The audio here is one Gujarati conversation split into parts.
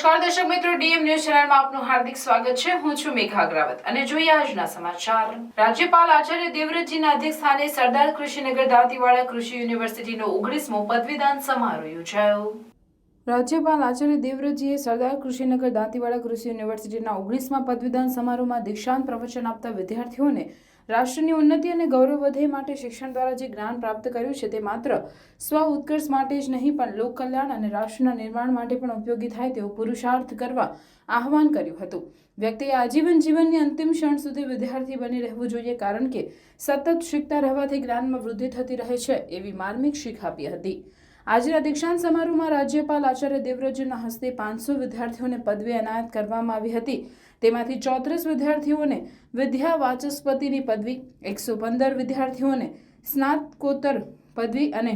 નમસ્કાર દર્શક મિત્રો, ડીએમ ન્યૂઝ ચેનલમાં આપનું હાર્દિક સ્વાગત છે. હું છું મેઘા અગ્રાવત અને જોઈએ આજના સમાચાર. રાજ્યપાલ આચાર્ય દેવવ્રતજીના અધ્યક્ષ સ્થાને સરદાર કૃષિનગર દાંતીવાડા કૃષિ યુનિવર્સિટીનો ઓગણીસમો પદવીદાન સમારોહ યોજાયો. રાજ્યપાલ આચાર્ય દેવવ્રતજીએ સરદાર કૃષિનગર દાંતીવાડા કૃષિ યુનિવર્સિટીના ઓગણીસમા પદવીદાન સમારોહમાં દીક્ષાંત પ્રવચન આપતા વિદ્યાર્થીઓને રાષ્ટ્રની ઉન્નતિ અને ગૌરવ વધે માટે શિક્ષણ દ્વારા જે જ્ઞાન પ્રાપ્ત કર્યું છે તે માત્ર સ્વ ઉત્કર્ષ માટે જ નહીં, પણ લોક કલ્યાણ અને રાષ્ટ્રના નિર્માણ માટે પણ ઉપયોગી થાય તેવો પુરુષાર્થ કરવા આહવાન કર્યું હતું. વ્યક્તિએ આજીવન જીવનની અંતિમ ક્ષણ સુધી વિદ્યાર્થી બની રહેવું જોઈએ, કારણ કે સતત શીખતા રહેવાથી જ્ઞાનમાં વૃદ્ધિ થતી રહે છે, એવી માર્મિક શીખ આપી હતી. આજના દીક્ષાંત સમારોહમાં રાજ્યપાલ આચાર્ય દેવવ્રજના હસ્તે પાંચસો વિદ્યાર્થીઓને પદવી એનાયત કરવામાં આવી હતી. તેમાંથી ચોત્રીસ વિદ્યાર્થીઓને વિદ્યા વાચસ્પતિની પદવી, એકસો પંદર વિદ્યાર્થીઓને સ્નાતકોત્તર પદવી અને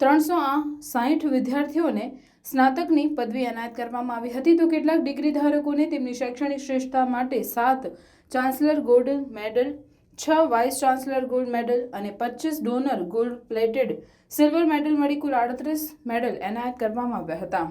ત્રણસો સાહીઠ વિદ્યાર્થીઓને સ્નાતકની પદવી એનાયત કરવામાં આવી હતી. તો કેટલાક ડિગ્રી ધારકોને તેમની શૈક્ષણિક શ્રેષ્ઠતા માટે સાત ચાન્સલર ગોલ્ડ મેડલ છ વાઇસ ચાન્સલર ગોલ્ડ મેડલ અને પચીસ donor gold plated silver medal મળી કુલ આડત્રીસ મેડલ એનાયત કરવામાં આવ્યા હતા.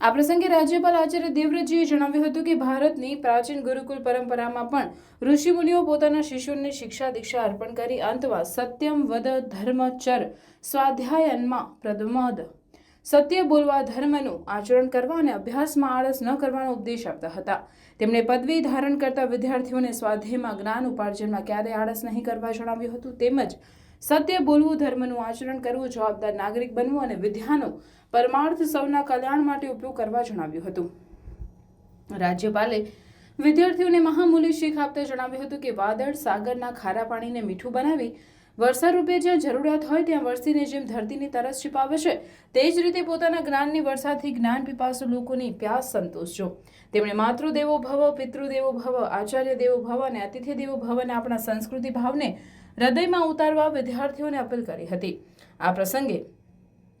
આ પ્રસંગે રાજ્યપાલ આચાર્ય દેવવ્રતજીએ જણાવ્યું હતું કે ભારતની પ્રાચીન ગુરુકુળ પરંપરામાં પણ ઋષિમુનિઓ પોતાના શિષ્યોને શિક્ષા, દીક્ષા અર્પણ કરી અંતમાં સત્યમ વદ ધર્મ ચર સ્વાધ્યાયનમાં પ્રદમોદ સત્ય બોલવા ધર્મનું આચરણ કરવા અને અભ્યાસમાં આળસ ન કરવાનો ઉપદેશ આપતા હતા. તેમણે પદવી ધારણ કરતા વિદ્યાર્થીઓને સ્વાધ્યાયમાં જ્ઞાન ઉપાર્જનમાં ક્યારેય આળસ નહીં કરવા જણાવ્યું હતું. તેમજ સત્ય બોલવું, ધર્મનું આચરણ કરવું, જવાબદાર નાગરિક બનવું અને વિદ્યાનો પરમાર્થ સૌના કલ્યાણ માટે ઉપયોગ કરવા જણાવ્યું હતું. રાજ્યપાલે વિદ્યાર્થીઓને મહામૂલ્ય શીખ આપતા જણાવ્યું હતું કે વાદળ સાગરના ખારા પાણીને મીઠું બનાવી વર્ષા રૂપે જ્યાં જરૂરિયાત હોય ત્યાં વરસીને જેમ ધરતીની તરસ छिપાવે છે, તે જ રીતે પોતાના જ્ઞાનની વર્ષાથી જ્ઞાન પીપાસુ લોકોની પ્યાસ સંતોષજો. તેમણે માતૃદેવો ભવ, પિતૃદેવો ભવ, આચાર્ય દેવો ભવ અને અતિથિ દેવો ભવને આપણા સંસ્કૃતિ ભાવને હૃદયમાં ઉતારવા વિદ્યાર્થીઓને અપીલ કરી હતી. આ પ્રસંગે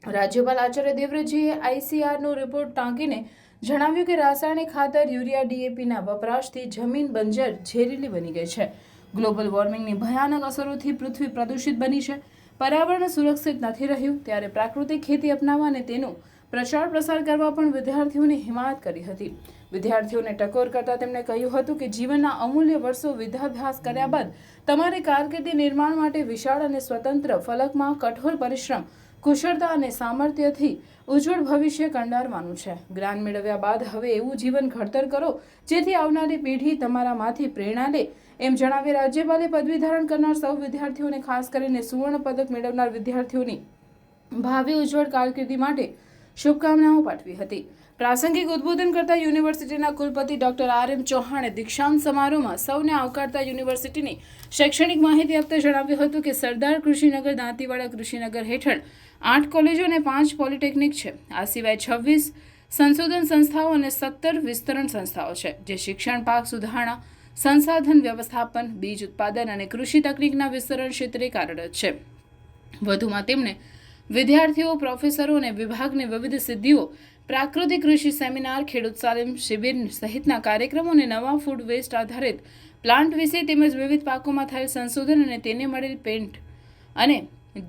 રાજ્યપાલ આચાર્ય દેવવ્રતજીએ આઈસીઆરનો રિપોર્ટ ટાંકીને જણાવ્યું કે રાસાયણિક ખાતર યુરિયા ડીએપીના વપરાશથી જમીન બંજર ઝેરીલી બની ગઈ છે. ગ્લોબલ વોર્મિંગની ભયાનક અસરોથી પૃથ્વી પ્રદૂષિત બની છે. પર્યાવરણ સુરક્ષિત નથી રહ્યું, ત્યારે પ્રાકૃતિક ખેતી અપનાવવા અને તેનો પ્રચાર પ્રસાર કરવા પણ વિદ્યાર્થીઓને હિમાયત કરી હતી. વિદ્યાર્થીઓને ટકોર કરતા તેમણે કહ્યું હતું કે જીવનના અમૂલ્ય વર્ષો વિદ્યાભ્યાસ કર્યા બાદ તમારે કારકિર્દી નિર્માણ માટે વિશાળ અને સ્વતંત્ર ફલકમાં કઠોર પરિશ્રમ, કુશળતા અને સામર્થ્યથી ઉજ્જવળ ભવિષ્ય કંડારવાનું છે. જ્ઞાન મેળવ્યા બાદ હવે એવું જીવન ઘડતર કરો, જેથી આવનારી પેઢી તમારામાંથી પ્રેરણા લે એમ જણાવી રાજ્યપાલે પદવી ધારણ કરનાર સૌ વિદ્યાર્થીઓને ખાસ કરીને સુવર્ણ પદક મેળવનાર વિદ્યાર્થીઓની ભાવિ ઉજ્જવળ કારકિર્દી માટે શુભકામનાઓ પાઠવી હતી. પ્રાસંગિક ઉદ્બોધન કરતા યુનિવર્સિટીના કુલપતિ ડોક્ટર આર એમ ચૌહાણે દીક્ષાંત સમારોહમાં સૌને આવકારતા યુનિવર્સિટીની શૈક્ષણિક માહિતી આપતા જણાવ્યું હતું કે સરદાર કૃષિનગર દાંતીવાડા કૃષિનગર હેઠળ આઠ કોલેજો અને પાંચ પોલિટેકનિક છે. આ સિવાય છવ્વીસ સંશોધન સંસ્થાઓ અને સત્તર વિસ્તરણ સંસ્થાઓ છે, જે શિક્ષણ પાક સુધારણા સંસાધન વ્યવસ્થાપન, બીજ ઉત્પાદન અને કૃષિ તકનીકના વિસ્તરણ ક્ષેત્રે કાર્યરત છે. વધુમાં તેમણે વિદ્યાર્થીઓ, પ્રોફેસરો અને વિભાગની વિવિધ સિદ્ધિઓ, પ્રાકૃતિક કૃષિ સેમિનાર, ખેડૂત તાલીમ શિબિર સહિતના કાર્યક્રમો અને નવા ફૂડ વેસ્ટ આધારિત પ્લાન્ટ વિશે તેમજ વિવિધ પાકોમાં થયેલ સંશોધન અને તેને મળેલ પેન્ટ અને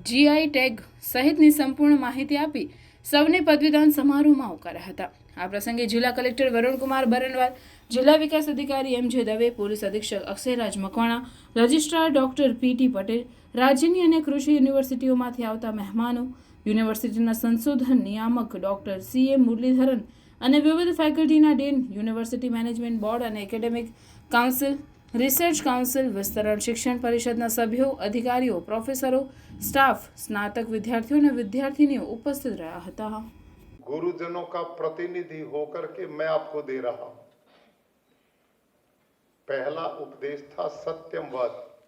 જીઆઈ ટેગ સહિતની સંપૂર્ણ માહિતી આપી સૌને પદવીદાન સમારોહમાં આવકાર્યા હતા. આ પ્રસંગે જિલ્લા કલેક્ટર વરુણકુમાર બરનવાલ જિલ્લા વિકાસ અધિકારી એમ જે દવે, પોલીસ અધિક્ષક Akshayraj Makwana, registrar doctor PT Patel, રાજ્યની અને કૃષિ યુનિવર્સિટીઓમાંથી આવતા મહેમાનો, યુનિવર્સિટીના સંશોધન નિયામક ડોક્ટર સી એ મુરલીધરન અને વિવિધ ફેકલ્ટીના ડેન, યુનિવર્સિટી મેનેજમેન્ટ બોર્ડ અને એકેડેમિક કાઉન્સિલ, રિસર્ચ કાઉન્સિલ, વિસ્તરણ શિક્ષણ પરિષદના સભ્યો, અધિકારીઓ, પ્રોફેસરો, સ્ટાફ, સ્નાતક વિદ્યાર્थियों અને વિદ્યાર્થીનીઓ ઉપસ્થિત રહ્યા હતા. ગુરુજનો કા પ્રતિનિધિ હોકર કે મેં આપકો દે રહા હું पहला उपदेश था सत्यम वद।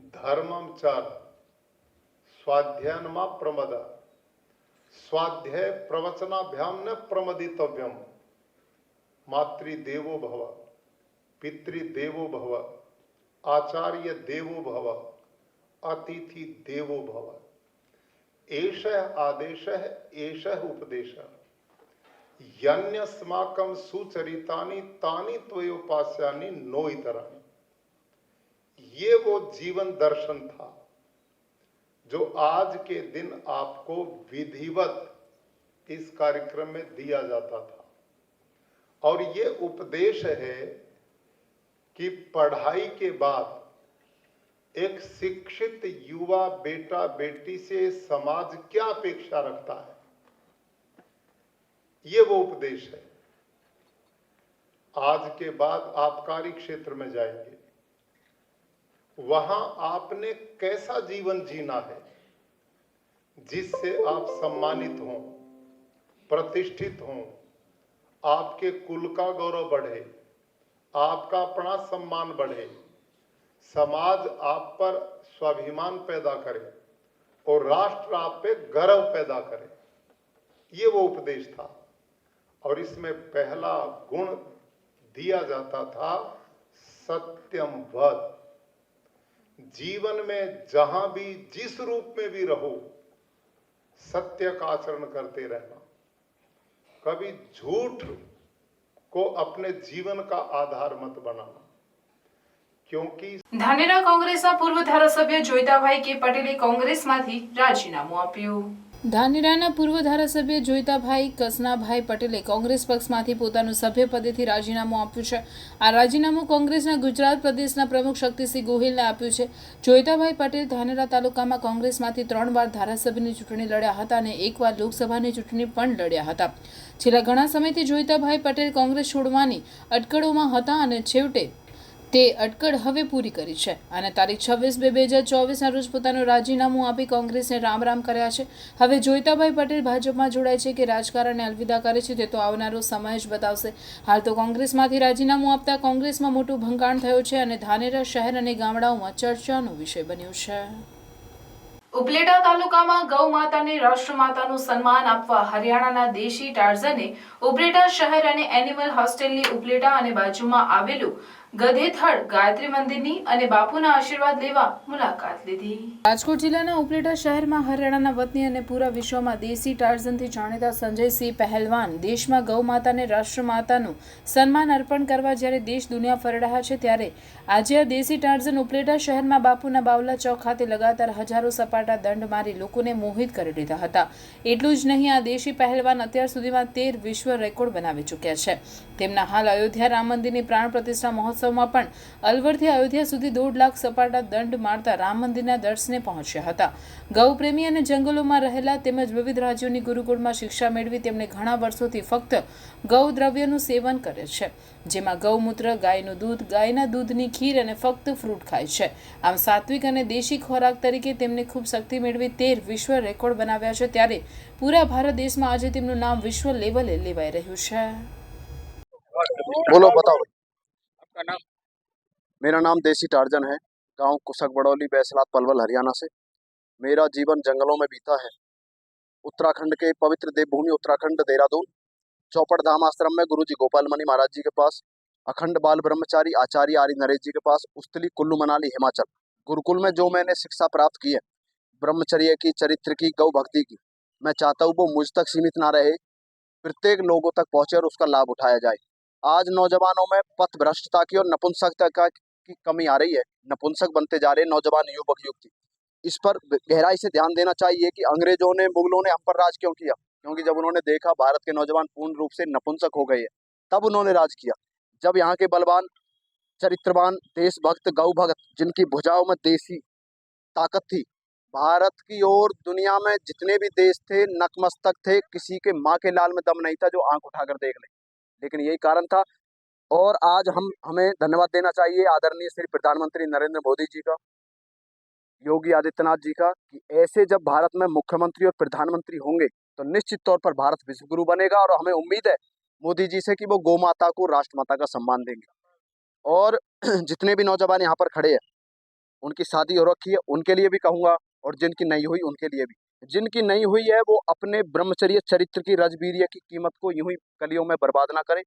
धर्मम चर स्वाध्यायनमा प्रमद। स्वाध्याय प्रवचनाभ्याम न प्रमदितव्यम। मातृदेवो भव। पितृदेवो भव। आचार्य देवो भव। अतिथि देवो भव। एष आदेश, एष उपदेश। यन्यस्माकं सुचरितानि तानि त्वयोपास्यानि नो इतराणि ये वो जीवन दर्शन था, जो आज के दिन आपको विधिवत इस कार्यक्रम में दिया जाता था। और ये उपदेश है कि पढ़ाई के बाद एक शिक्षित युवा बेटा बेटी से समाज क्या अपेक्षा रखता है? ये वो उपदेश है। आज के बाद आप कार्य क्षेत्र में जाएँगे। वहाँ आपने कैसा जीवन जीना है, जिससे आप सम्मानित हों, प्रतिष्ठित हों, आपके कुल का गौरव बढ़े, आपका अपना सम्मान बढ़े, समाज आप पर स्वाभिमान पैदा करे और राष्ट्र आप पे गर्व पैदा करे। ये वो उपदेश था। और इसमें पहला गुण दिया जाता था सत्यम वध जीवन में जहां भी जिस रूप में भी रहो सत्य का आचरण करते रहना कभी झूठ को अपने जीवन का आधार मत बनाना क्योंकि ધાનેરા કોંગ્રેસના પૂર્વ ધારાસભ્ય જોઈતાભાઈ કે પટેલે કોંગ્રેસમાંથી રાજીનામું આપ્યું ધાનેરાના પૂર્વ ધારાસભ્ય જોઈતાભાઈ કસનાભાઈ પટેલે કોંગ્રેસ પક્ષમાંથી પોતાનું સભ્યપદેથી રાજીનામું આપ્યું છે. આ રાજીનામું કોંગ્રેસના ગુજરાત પ્રદેશના પ્રમુખ શક્તિસિંહ ગોહિલને આપ્યું છે. જોઈતાભાઈ પટેલ ધાનેરા તાલુકામાં કોંગ્રેસમાંથી ત્રણ વાર ધારાસભ્યની ચૂંટણી લડ્યા હતા અને એકવાર લોકસભાની ચૂંટણી પણ લડ્યા હતા. છેલ્લા ઘણા સમયથી જોઈતાભાઈ પટેલ કોંગ્રેસ છોડવાની અટકળોમાં હતા અને છેવટે તે અટકળ હવે પૂરી કરી છે. અને તારીખ છવ્વીસ બે બે હજાર ચોવીસના રોજ પોતાનું રાજીનામું આપી કોંગ્રેસને રામ રામ કર્યા છે. હવે જોઈતાભાઈ પટેલ ભાજપમાં જોડાય છે કે રાજકારણને અલવિદા કરે છે તે તો આવનારો સમય જ બતાવશે. હાલ તો કોંગ્રેસમાંથી રાજીનામું આપતા કોંગ્રેસમાં મોટું ભંગાણ થયું છે અને ધાનેરા શહેર અને ગામડાઓમાં ચર્ચાનો વિષય બન્યું છે. ઉપલેટા તાલુકામાં ગૌ માતાને રાષ્ટ્રમાતાનું સન્માન આપવા હરિયાણાના દેશી ટાર્ઝને ઉપલેટા શહેર અને એનિમલ હોસ્ટેલની ઉપલેટા અને બાજુમાં આવેલું ગધેથળ ગાયત્રી મંદિરની અને બાપુના આશીર્વાદ લેવા મુલાકાત લીધી. રાજકોટ જિલ્લાના ઉપલેટા શહેરમાં હરિયાણાના વતની અને પૂરા વિશ્વમાં દેશી ટાર્ઝનથી જાણીતા સંજયસિંહ પહેલવાન દેશમાં ગૌ માતાને રાષ્ટ્રમાતાનું સન્માન અર્પણ કરવા જ્યારે દેશ દુનિયા ફરી રહ્યા છે ત્યારે આજે આ દેશી ટાર્ઝન ઉપલેટા શહેરમાં બાપુના બાવલા ચોક ખાતે લગાતાર હજારો સપાટા દંડ મારી લોકોને મોહિત કરી દીધા હતા. એટલું જ નહીં, આ દેશી પહેલવાન અત્યાર સુધીમાં તેર વિશ્વ રેકોર્ડ બનાવી ચૂક્યા છે. તેમના હાલ અયોધ્યા રામ મંદિરની પ્રાણ પ્રતિષ્ઠા મહોત્સવમાં પણ અલવરથી અયોધ્યા સુધી દોઢ લાખ સપાટા દંડ મારતા રામ મંદિરના દર્શને પહોંચ્યા હતા. ગૌપ્રેમી અને જંગલોમાં રહેલા તેમજ વિવિધ રાજ્યોની ગુરુકુળમાં શિક્ષા મેળવી તેમણે ઘણા વર્ષોથી ફક્ત ગૌદ્રવ્યનું સેવન કરે છે, જેમાં ગૌમૂત્ર, ગાયનું દૂધ, ગાયના દૂધની ખીર અને ફક્ત ફ્રૂટ ખાય છે. આમ સાત્વિક અને દેશી ખોરાક તરીકે તેમને ખૂબ શક્તિ મેળવી તેર વિશ્વ રેકોર્ડ બનાવ્યા છે, ત્યારે પૂરા ભારત દેશમાં આજે તેમનું નામ વિશ્વ લેવલે લેવાઈ રહ્યું છે. બોલો, બતાવો. आपका नाम? मेरा नाम देसी टार्जन है। गाँव कुसक बड़ौली बैसलात पलवल, हरियाणा से। मेरा जीवन जंगलों में बीता है। उत्तराखंड के पवित्र देवभूमि उत्तराखंड, देहरादून। चौपड़ धाम आश्रम में गुरु जी गोपाल मणि महाराज जी के पास, अखंड बाल ब्रह्मचारी आचार्य आर्य नरेश जी के पास उस्तली कुल्लू मनाली, हिमाचल। गुरुकुल में जो मैंने शिक्षा प्राप्त की है, ब्रह्मचर्य की, चरित्र की, गौ भक्ति की, मैं चाहता हूँ वो मुझ तक सीमित ना रहे, प्रत्येक लोगों तक पहुँचे और उसका लाभ उठाया जाए। आज नौजवानों में पथ भ्रष्टता की और नपुंसकता का कमी आ रही है। नपुंसक बनते जा रहे हैं नौजवान युवक, युवती। इस पर गहराई से ध्यान देना चाहिए कि अंग्रेज़ों ने, मुगलों ने हम पर राज क्यों किया? क्योंकि जब उन्होंने देखा भारत के नौजवान पूर्ण रूप से नपुंसक हो गए हैं, तब उन्होंने राज किया। जब यहाँ के बलवान, चरित्रवान, देशभक्त गौ भक्त जिनकी भुजाओं में देसी ताकत थी, भारत की ओर दुनिया में जितने भी देश थे नकमस्तक थे, किसी के माँ के लाल में दम नहीं था, जो आँख उठाकर देख ले। लेकिन यही कारण था। और आज हम, हमें धन्यवाद देना चाहिए आदरणीय श्री प्रधानमंत्री नरेंद्र मोदी जी का, योगी आदित्यनाथ जी का, कि ऐसे जब भारत में मुख्यमंत्री और प्रधानमंत्री होंगे तो निश्चित तौर पर भारत विश्वगुरु बनेगा और हमें उम्मीद है मोदी जी से कि वो गौ माता को, राष्ट्रमाता का सम्मान देंगे। और जितने भी नौजवान यहाँ पर खड़े हैं, उनकी शादी हो रखी है, उनके लिए भी कहूँगा, और जिनकी नहीं हुई, उनके लिए भी। जिनकी नहीं हुई है, वो अपने ब्रह्मचर्य चरित्र की रजवीर्य की कीमत को यूँ ही कलियों में बर्बाद ना करें।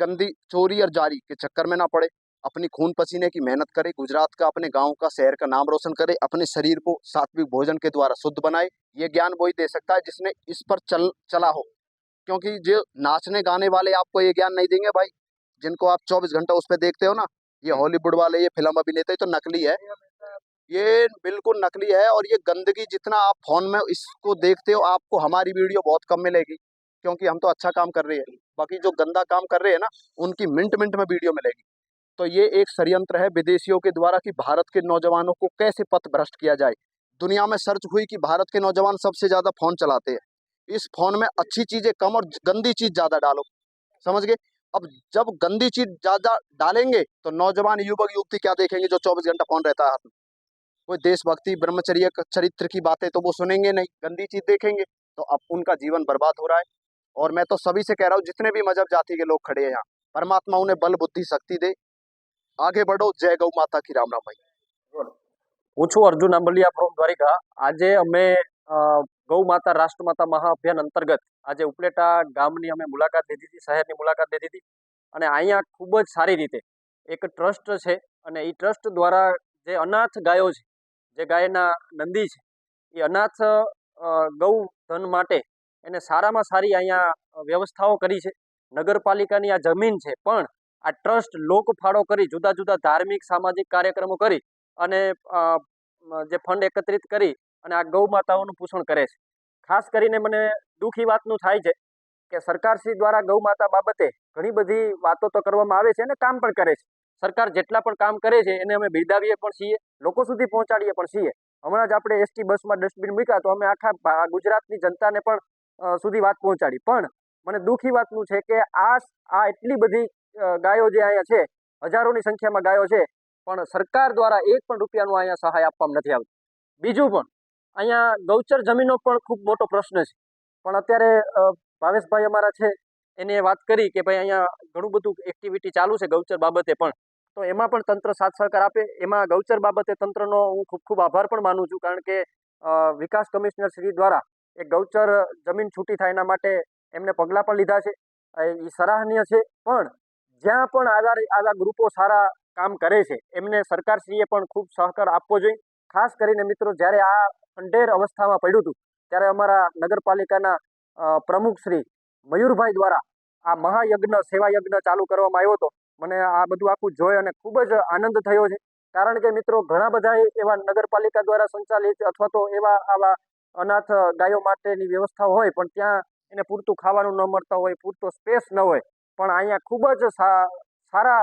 गंदी चोरी और जारी के चक्कर में ना पड़े। अपनी खून पसीने की मेहनत करे, गुजरात का अपने गाँव का शहर का नाम रोशन करे, अपने शरीर को सात्विक भोजन के द्वारा शुद्ध बनाए। ये ज्ञान वही दे सकता है जिसने इस पर चल, चला हो। क्योंकि जो नाचने गाने वाले आपको ये ज्ञान नहीं देंगे भाई, जिनको आप 24 घंटा उस पर देखते हो ना, ये हॉलीवुड वाले, ये फ़िल्म अभिनेता तो नकली है। ये बिल्कुल नकली है और ये गंदगी जितना आप फ़ोन में इसको देखते हो, आपको हमारी वीडियो बहुत कम मिलेगी, क्योंकि हम तो अच्छा काम कर रहे हैं। बाकी जो गंदा काम कर रहे हैं ना, उनकी मिनट मिनट में वीडियो मिलेगी। तो ये एक षडयंत्र है विदेशियों के द्वारा कि भारत के नौजवानों को कैसे पथ भ्रष्ट किया जाए। दुनिया में सर्च हुई कि भारत के नौजवान सबसे ज़्यादा फ़ोन चलाते हैं। इस फ़ोन में अच्छी चीज़ें कम और गंदी चीज़ ज़्यादा डालो। समझ गए? अब जब गंदी चीज़ ज़्यादा डालेंगे तो नौजवान युवक युवती क्या देखेंगे जो चौबीस घंटा फ़ोन रहता है हाथ में? कोई देशभक्ति ब्रह्मचर्य क- चरित्र की बातें तो वो सुनेंगे नहीं गंदी चीज देखेंगे तो अब उनका जीवन बर्बाद हो रहा है और मैं तो सभी से कह रहा हूँ जितने भी मजहब जाति के लोग खड़े हैं यहाँ परमात्मा उन्हें बल बुद्धि शक्ति दे आगे बढ़ो जय गौ माता की राम राम भाई હું છું અર્જુન આંબલિયા ફ્રોમ દ્વારિકા આજે અમે અ, ગૌ માતા રાષ્ટ્રમાતા મહાઅભિયાન અંતર્ગત આજે ઉપલેટા ગામની અમે મુલાકાત લીધી હતી શહેરની મુલાકાત લીધી હતી અને અહીંયા ખૂબ જ સારી રીતે એક ટ્રસ્ટ છે અને એ ટ્રસ્ટ દ્વારા જે અનાથ ગાયો છે જે ગાયના નંદી છે, એ અનાથ ગૌ ધન માટે એને સારામાં સારી અહીંયા વ્યવસ્થાઓ કરી છે. નગરપાલિકાની આ જમીન છે, પણ આ ટ્રસ્ટ લોકફાળો કરી, જુદા જુદા ધાર્મિક, સામાજિક કાર્યક્રમો કરી અને જે ફંડ એકત્રિત કરી અને આ ગૌ માતાઓનું પોષણ કરે છે. ખાસ કરીને મને દુઃખી વાતનું થાય છે કે સરકારશ્રી દ્વારા ગૌ માતા બાબતે ઘણી બધી વાતો તો કરવામાં આવે છે અને કામ પણ કરે છે. સરકાર જેટલા પણ કામ કરે છે, એને અમે બિરદાવીએ પણ છીએ, લોકો સુધી પહોંચાડીએ પણ છીએ. હમણાં જ આપણે એસટી બસમાં ડસ્ટબિન મૂક્યા તો અમે આખા ગુજરાતની જનતાને પણ સુધી વાત પહોંચાડી. પણ મને દુઃખી વાતનું છે કે આ આ એટલી બધી ગાયો જે અહીંયા છે, હજારોની સંખ્યામાં ગાયો છે, પણ સરકાર દ્વારા એક પણ રૂપિયાનું અહીંયા સહાય આપવામાં નથી આવતી. બીજું પણ, અહીંયા ગૌચર જમીનનો પણ ખૂબ મોટો પ્રશ્ન છે. પણ અત્યારે ભાવેશભાઈ અમારા છે, એને વાત કરી કે ભાઈ અહીંયા ઘણું બધું એક્ટિવિટી ચાલુ છે ગૌચર બાબતે પણ. તો એમાં પણ તંત્ર સાથ સહકાર આપે. એમાં ગૌચર બાબતે તંત્રનો હું ખૂબ ખૂબ આભાર પણ માનું છું, કારણ કે વિકાસ કમિશનર શ્રી દ્વારા એક ગૌચર જમીન છૂટી થાય એના માટે એમને પગલાં પણ લીધા છે. એ સરાહનીય છે. પણ જ્યાં પણ આવા આવા ગ્રુપો સારા કામ કરે છે, એમને સરકારશ્રીએ પણ ખૂબ સહકાર આપવો જોઈએ. ખાસ કરીને મિત્રો, જ્યારે આ ખંડેર અવસ્થામાં પડ્યું હતું, ત્યારે અમારા નગરપાલિકાના પ્રમુખ શ્રી મયુરભાઈ દ્વારા આ મહાયજ્ઞ સેવા યજ્ઞ ચાલુ કરવામાં આવ્યો હતો. મને આ બધું આખું જોઈ અને ખૂબ જ આનંદ થયો છે. કારણ કે મિત્રો, ઘણા બધા એવા નગરપાલિકા દ્વારા સંચાલિત અથવા તો એવા આવા અનાથ ગાયો માટેની વ્યવસ્થા હોય, પણ ત્યાં એને પૂરતું ખાવાનું ન મળતા હોય, પૂરતો સ્પેસ ન હોય. પણ અહીંયા ખૂબ જ સારા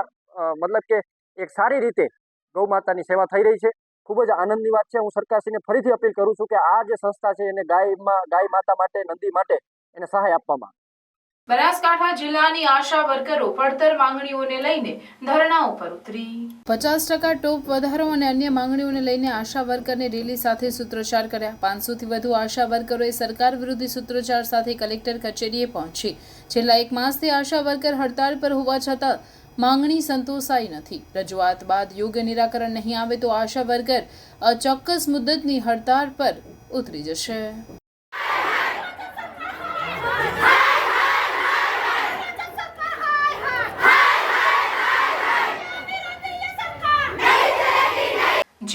મતલબ કે એક સારી રીતે ગૌ માતાની સેવા થઈ રહી છે. ખૂબ જ આનંદની વાત છે. હું સરકારશ્રીને ફરીથી અપીલ કરું છું કે આ જે સંસ્થા છે, એને ગાયમાં, ગાય માતા માટે, નંદી માટે એને સહાય આપવામાં. બનાસકાંઠા જિલ્લાની આશા વર્કરો પડતર માંગણીઓને લઈને ધરણા ઉપર ઉતરી. પચાસ ટકા ટોપ વધારો અને અન્ય માંગણીઓને લઈને આશા વર્કરને રેલી સાથે સૂત્રોચ્ચાર કર્યા. પાંચસોથી વધુ આશા વર્કરોએ સરકાર વિરોધી સૂત્રોચ્ચાર સાથે કલેક્ટર કચેરીએ પહોંચી. છેલ્લા એક માસથી આશા વર્કર હડતાળ પર હોવા છતાં માંગણી સંતોષાઈ નથી. રજૂઆત બાદ યોગ્ય નિરાકરણ નહીં આવે તો આશા વર્કર અચોક્કસ મુદ્દતની હડતાળ પર ઉતરી જશે.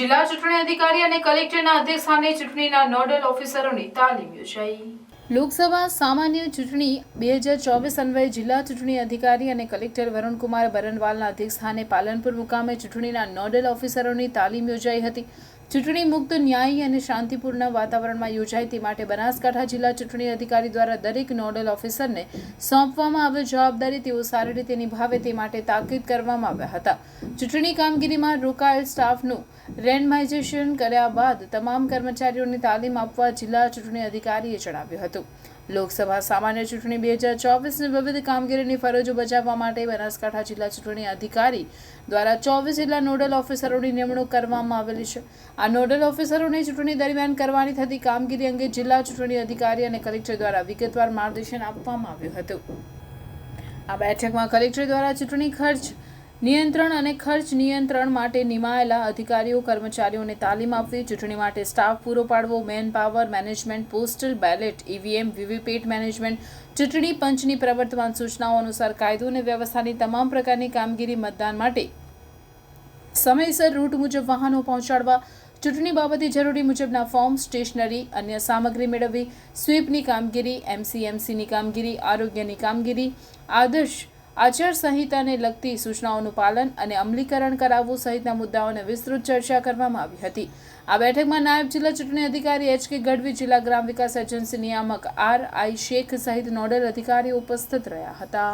જિલ્લા ચૂંટણી અધિકારી અને કલેક્ટરના અધ્યક્ષસ્થાને ચૂંટણીના નોડલ ઓફિસરોની તાલીમ યોજાઈ. લોકસભા સામાન્ય ચૂંટણી બે હજાર ચોવીસ અન્વયે જિલ્લા ચૂંટણી અધિકારી અને કલેક્ટર વરુણકુમાર બરનવાલના અધ્યક્ષસ્થાને પાલનપુર મુકામે ચૂંટણીના નોડલ ઓફિસરોની તાલીમ યોજાઈ હતી. ચૂંટણી મુક્ત ન્યાયી અને શાંતિપૂર્ણ વાતાવરણમાં યોજાય તે માટે બનાસકાંઠા જિલ્લા ચૂંટણી અધિકારી દ્વારા દરેક નોડલ ઓફિસરને સોંપવામાં આવેલ જવાબદારી તેઓ સારી રીતે નિભાવે તે માટે તાકીદ કરવામાં આવ્યા હતા. ચૂંટણી કામગીરીમાં રોકાયેલ સ્ટાફનું રેન્ડમાઇઝેશન કર્યા બાદ તમામ કર્મચારીઓને તાલીમ આપવા જિલ્લા ચૂંટણી અધિકારીએ જણાવ્યું હતું. લોકસભા સામાન્ય ચૂંટણી બે હજાર ચોવીસની વિવિધ કામગીરીની ફરજો બજાવવા માટે બનાસકાંઠા જિલ્લા ચૂંટણી અધિકારી દ્વારા ચોવીસ જિલ્લા નોડલ ઓફિસરોની નિમણૂક કરવામાં આવેલી છે. આ નોડલ ઓફિસરોની ચૂંટણી દરમિયાન કરવાની થતી કામગીરી અંગે જિલ્લા ચૂંટણી અધિકારી અને કલેક્ટર દ્વારા વિગતવાર માર્ગદર્શન આપવામાં આવ્યું હતું. આ બેઠકમાં કલેક્ટર દ્વારા ચૂંટણી ખર્ચ નિયંત્રણ અને ખર્ચ નિયંત્રણ માટે નિમાયેલા અધિકારીઓ, કર્મચારીઓને તાલીમ આપવી, ચૂંટણી માટે સ્ટાફ પૂરો પાડવો man power management postal ballot, EVM, VVPAT management, ચૂંટણી પંચની પ્રવર્તમાન સૂચનાઓ અનુસાર કાયદો અને વ્યવસ્થાની તમામ પ્રકારની કામગીરી મતદાન માટે સમયસર રૂટ મુજબ વાહનો પહોંચાડવા, ચૂંટણી બાબતે જરૂરી મુજબના ફોર્મ, સ્ટેશનરી, અન્ય સામગ્રી મેળવવી, સ્વીપની કામગીરી, એમસીએમસીની કામગીરી, આરોગ્યની કામગીરી, આદર્શ આચારસંહિતાને લગતી સૂચનાઓનું પાલન અને અમલીકરણ કરાવવું સહિતના મુદ્દાઓને વિસ્તૃત ચર્ચા કરવામાં આવી હતી. આ બેઠકમાં નાયબ જિલ્લા ચૂંટણી અધિકારી એચ કે ગઢવી, જિલ્લા ગ્રામ વિકાસ એજન્સી નિયામક આર આઈ શેખ સહિત નોડલ અધિકારીઓ ઉપસ્થિત રહ્યા હતા.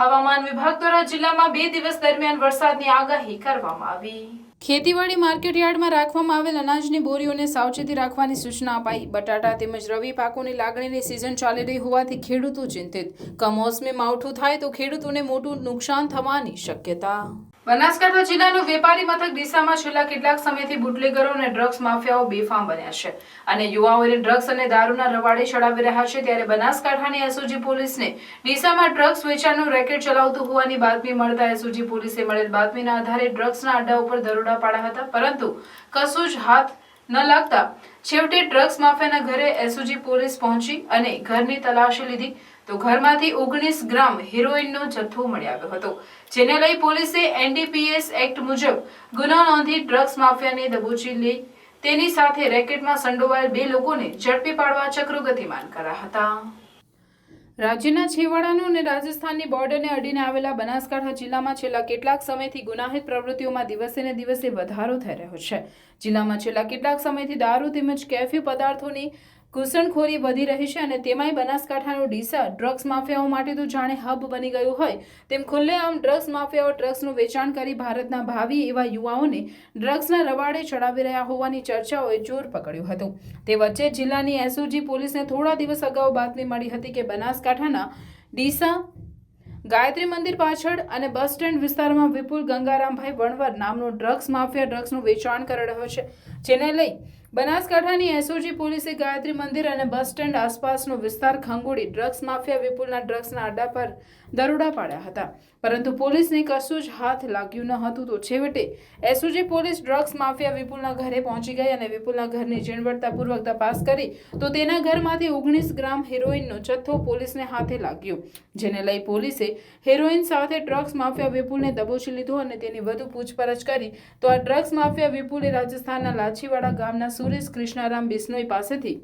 હવામાન વિભાગ દ્વારા જિલ્લામાં બે દિવસ દરમિયાન વરસાદની આગાહી કરવામાં આવી. ખેતીવાડી માર્કેટ યાર્ડમાં રાખવામાં આવેલ અનાજની બોરીઓને સાવચેતી રાખવાની સૂચના અપાઈ. બટાટા તેમજ રવિ પાકોની લાગણીની સિઝન ચાલી રહી હોવાથી ખેડૂતો ચિંતિત. કમોસમી માવઠું થાય તો ખેડૂતોને મોટું નુકસાન થવાની શક્યતા. બનાસકાંઠા જિલ્લાનું વેપારી મથક ડીસામાં છેલ્લા કેટલાક સમયથી બુટલેગરો અને ડ્રગ્સ માફિયાઓ બેફામ બન્યા છે. અને યુવાઓને ડ્રગ્સ અને દારૂના રવાડે ચડાવી રહ્યા છે ત્યારે બનાસકાંઠાની એસઓજી પોલીસને ડીસામાં ડ્રગ્સ વેચાણનું રેકેટ ચલાવતું હોવાની બાતમી મળતા એસઓજી પોલીસે મળેલ બાતમીના આધારે ડ્રગ્સના અડ્ડા ઉપર દરોડા પાડ્યા હતા. પરંતુ કશું જ હાથ ન લાગતા છેવટે ડ્રગ્સ માફિયાના ઘરે એસઓજી પોલીસ પહોંચી અને ઘરની તલાશી લીધી. તો ઘરમાંથી ઓગણીસ ગ્રામ હિરોઈનનો જથ્થો મળી આવ્યો હતો, જેને લઈ પોલીસે એનડીપીએસ એક્ટ મુજબ ગુનો નોંધી ડ્રગ્સ માફિયાને દબોચી લઈ, તેની સાથે રેકેટમાં સંડોવાયેલ બે લોકોને ઝડપી પાડવા ચક્રો ગતિમાન કર્યા હતા. રાજ્યના છેવાડાનું અને રાજસ્થાનની બોર્ડરને અડીને આવેલા બનાસકાંઠા જિલ્લામાં છેલ્લા કેટલાક સમયથી ગુનાહિત પ્રવૃત્તિઓમાં દિવસે ને દિવસે વધારો થઈ રહ્યો છે. જિલ્લામાં છેલ્લા કેટલાક સમયથી દારૂ તેમજ કેફી પદાર્થોની ઘૂસણખોરી વધી રહી છે અને તેમાંય બનાસકાંઠાનું ડીસા ડ્રગ્સ માફિયાઓ માટે તો જાણે હબ બની ગયું હોય. તેમ ખુલ્લેઆમ ડ્રગ્સ માફિયાઓ ડ્રગ્સનું વેચાણ કરી ભારતના ભાવિ એવા યુવાઓને ડ્રગ્સના રવાડે ચડાવી રહ્યા હોવાની ચર્ચાઓએ જોર પકડ્યું હતું. તે વચ્ચે જિલ્લાની એસઓજી પોલીસને થોડા દિવસ અગાઉ બાતમી મળી હતી કે બનાસકાંઠાના ડીસા, ગાયત્રી મંદિર પાછળ અને બસ સ્ટેન્ડ વિસ્તારમાં વિપુલ ગંગારામભાઈ વણવર નામનો ડ્રગ્સ માફિયા ડ્રગ્સનું વેચાણ કરી રહ્યો છે. જેને લઈ બનાસકાંઠાની એસઓજી પોલીસે ગાયત્રી મંદિર અને બસ સ્ટેન્ડ આસપાસનો વિસ્તાર ખંગોળી ડ્રગ્સ માફિયા વિપુલના ડ્રગ્સના આડા પર દરોડા પાડ્યા હતા. પરંતુ પોલીસને કશું જ હાથ લાગ્યું ન હતું તો છેવટે એસઓજી પોલીસ ડ્રગ્સ માફિયા વિપુલના ઘરે પહોંચી ગઈ અને વિપુલના ઘરની ઝીણવટતાપૂર્વક તપાસ કરી તો તેના ઘરમાંથી ઓગણીસ ગ્રામ હેરોઇનનો જથ્થો પોલીસને હાથે લાગ્યો, જેને લઈ પોલીસે હેરોઇન સાથે ડ્રગ્સ માફિયા વિપુલને દબોચી લીધો અને તેની વધુ પૂછપરછ કરી તો આ ડ્રગ્સ માફિયા વિપુલે રાજસ્થાનના લાછીવાડા ગામના સુરેશ કૃષ્ણારામ બિસ્નોઈ પાસેથી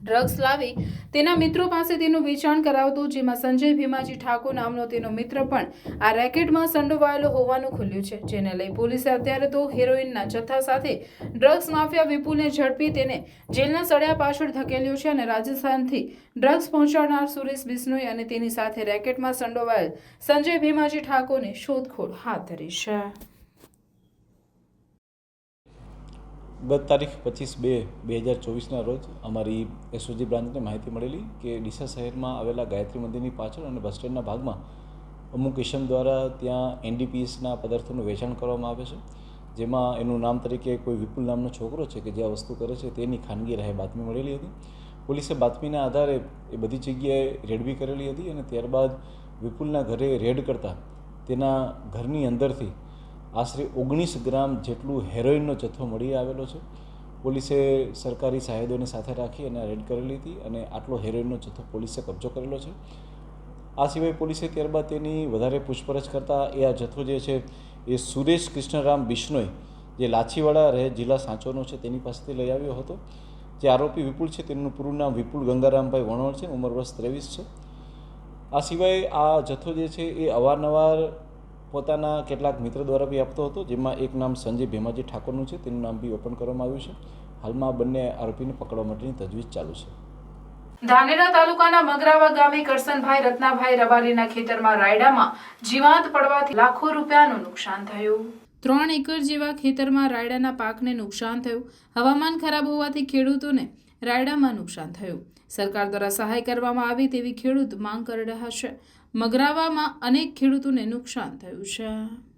ડ્રગ્સ લાવી તેના મિત્રો પાસે તેનું વેચાણ કરાવતો, જેમાં સંજય ભીમાજી ઠાકોર નામનો તેનો મિત્ર પણ આ રેકેટમાં સંડોવાયેલો હોવાનું ખુલ્યું છે, જેને લઈ પોલીસે અત્યારે તો હેરોઇનના જથ્થા સાથે ડ્રગ્સ માફિયા વિપુલને ઝડપી તેને જેલના સળિયા પાછળ ધકેલ્યો છે અને રાજસ્થાનથી ડ્રગ્સ પહોંચાડનાર સુરેશ બિસ્નોઈ અને તેની સાથે રેકેટમાં સંડોવાયેલ સંજય ભીમાજી ઠાકોરને શોધખોળ હાથ ધરી છે. ગત તારીખ પચીસ બે બે હજાર ચોવીસના રોજ અમારી એસઓજી બ્રાન્ચને માહિતી મળેલી કે ડીસા શહેરમાં આવેલા ગાયત્રી મંદિરની પાછળ અને બસ સ્ટેન્ડના ભાગમાં અમુક ઇસમ દ્વારા ત્યાં એનડીપીએસના પદાર્થોનું વેચાણ કરવામાં આવે છે. જેમાં એનું નામ તરીકે કોઈ વિપુલ નામનો છોકરો છે કે જે આ વસ્તુ કરે છે તેની ખાનગી રાહે બાતમી મળેલી હતી. પોલીસે બાતમીના આધારે એ બધી જગ્યાએ રેડવી કરેલી હતી અને ત્યારબાદ વિપુલના ઘરે રેડ કરતાં તેના ઘરની અંદરથી આશરે ઓગણીસ ગ્રામ જેટલું હેરોઇનનો જથ્થો મળી આવેલો છે. પોલીસે સરકારી સાહેદોને સાથે રાખી અને રેડ કરેલી હતી અને આટલો હેરોઇનનો જથ્થો પોલીસે કબજો કરેલો છે. આ સિવાય પોલીસે ત્યારબાદ તેની વધારે પૂછપરછ કરતાં એ આ જથ્થો જે છે એ સુરેશ કૃષ્ણરામ બિશ્નોઈ, જે લાછીવાડા રહે જિલ્લા સાંચોનો છે, તેની પાસેથી લઈ આવ્યો હતો. જે આરોપી વિપુલ છે, તેમનું પૂરું નામ વિપુલ ગંગારામભાઈ વણોળ છે ઉંમર વર્ષ ત્રેવીસ છે. આ સિવાય આ જથ્થો જે છે એ અવારનવાર પોતાના કેટલાક મિત્ર દ્વારા બી આપતો હતો જેમાં એક નામ સંજય ભીમાજી ઠાકોરનું છે તેનું નામ બી ઓપન કરવામાં આવ્યું છે. હાલમાં બંને આરોપીને પકડવા માટેની તજવીજ ચાલુ છે. ધાનેરા તાલુકાના મગરાવા ગામે કરસનભાઈ રત્નાભાઈ રબારીના ખેતરમાં રાયડામાં જીવાંત પડવાથી લાખો રૂપિયાનું નુકસાન થયું. ત્રણ એકર જેવા ખેતરમાં રાયડાના પાકને નુકસાન થયું. હવામાન ખરાબ હોવાથી ખેડૂતોને રાયડામાં નુકસાન થયું. સરકાર દ્વારા સહાય કરવામાં આવે તેવી ખેડૂત માંગ કરી રહ્યા છે. મગરાવામાં અનેક ખેડૂતોને નુકસાન થયું છે.